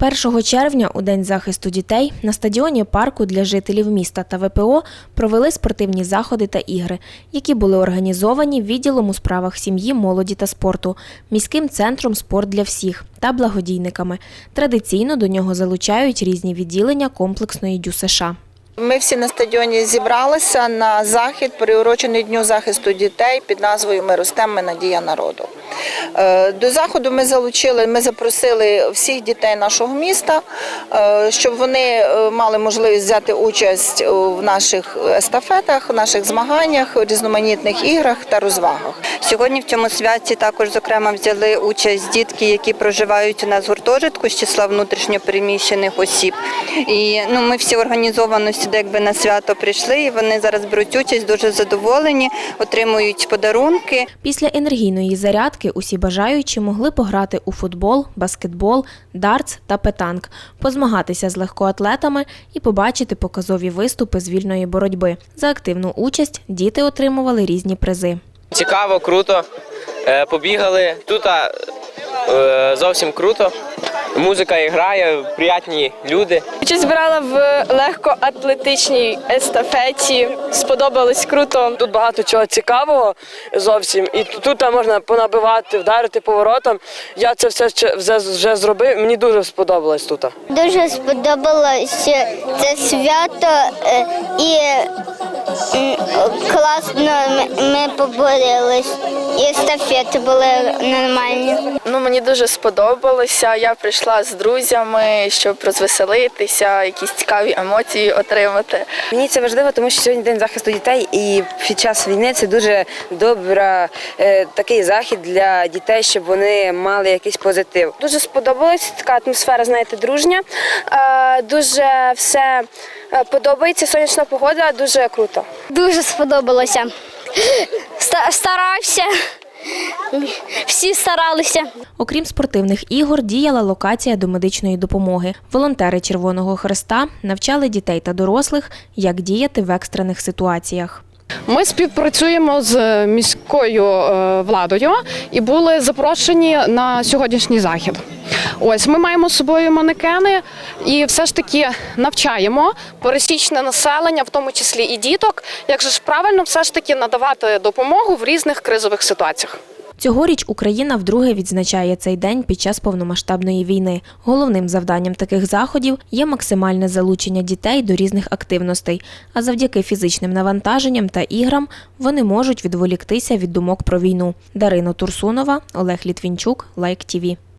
1 червня, у День захисту дітей, на стадіоні парку для жителів міста та ВПО провели спортивні заходи та ігри, які були організовані відділом у справах сім'ї, молоді та спорту, міським центром Спорт для всіх та благодійниками. Традиційно до нього залучають різні відділення комплексної ДЮСШ. Ми всі на стадіоні зібралися на захід, приурочений Дню захисту дітей під назвою Ми ростемо, ми надія народу. Е, До заходу ми залучили, ми запросили всіх дітей нашого міста, е, щоб вони е, мали можливість взяти участь в наших естафетах, в наших змаганнях, різноманітних іграх та розвагах. Сьогодні в цьому святі також зокрема взяли участь дітки, які проживають у нас гуртожитку з числа внутрішньопереміщених осіб. І ну ми всі організовано сюди, якби на свято прийшли, і вони зараз беруть участь, дуже задоволені, отримують подарунки. Після енергійної зарядки усі бажаючі могли пограти у футбол, баскетбол, дартс та петанк, позмагатися з легкоатлетами і побачити показові виступи з вільної боротьби. За активну участь діти отримували різні призи. Цікаво, круто. Е, Побігали. Тут е, зовсім круто. Музика грає, приятні люди. Участь брала в легкоатлетичній естафеті. Сподобалось круто. Тут багато чого цікавого зовсім. І тут можна понабивати, вдарити поворотом. Я це все вже, зробив. Мені дуже сподобалось тут. Дуже сподобалося це свято е, і класно ми- ми поборолись. І естафети були нормальні. Ну мені дуже сподобалося. Я прийшла з друзями, щоб розвеселитися, якісь цікаві емоції отримати. Мені це важливо, тому що сьогодні день захисту дітей, і під час війни це дуже добра е, такий захід для дітей, щоб вони мали якийсь позитив. Дуже сподобалась така атмосфера, знаєте, дружня. Е, Дуже все е, подобається. Сонячна погода, дуже круто. Дуже сподобалося. Старався. Всі старалися. Окрім спортивних ігор, діяла локація до медичної допомоги. Волонтери Червоного Хреста навчали дітей та дорослих, як діяти в екстрених ситуаціях. Ми співпрацюємо з міською е, владою і були запрошені на сьогоднішній захід. Ось ми маємо з собою манекени і все ж таки навчаємо пересічне населення, в тому числі і діток, як же ж правильно все ж таки надавати допомогу в різних кризових ситуаціях. Цьогоріч Україна вдруге відзначає цей день під час повномасштабної війни. Головним завданням таких заходів є максимальне залучення дітей до різних активностей, а завдяки фізичним навантаженням та іграм вони можуть відволіктися від думок про війну. Дарина Турсунова, Олег Літвінчук, Лайк ТІВІ.